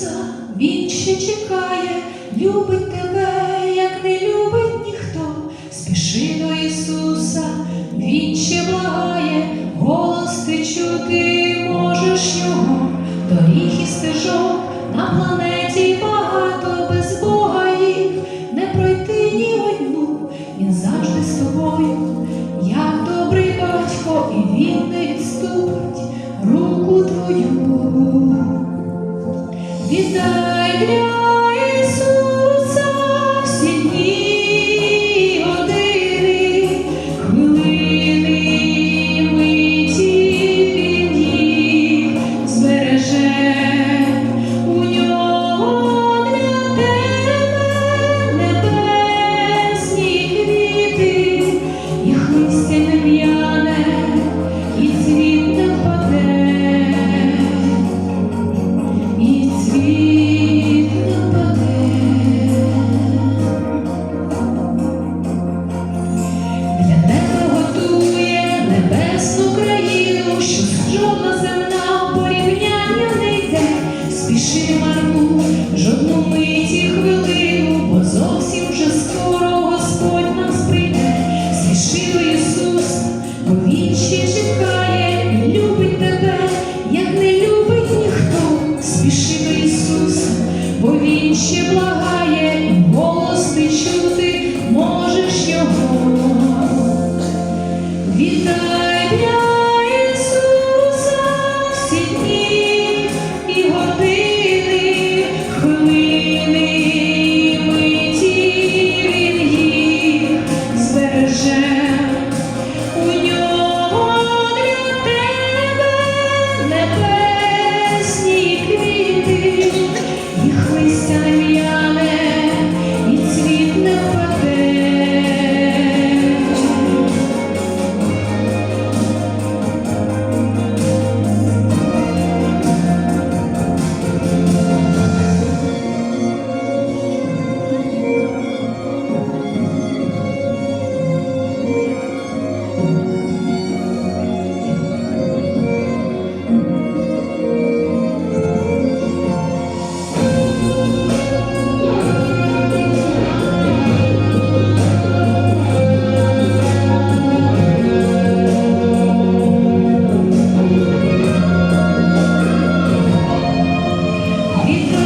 серця, він ще чекає, любить тебе, як не любить ніхто. Спіши до Ісуса, Він ще благає, голос ти чути. Вітай. мару, жодну ми. পবিত্র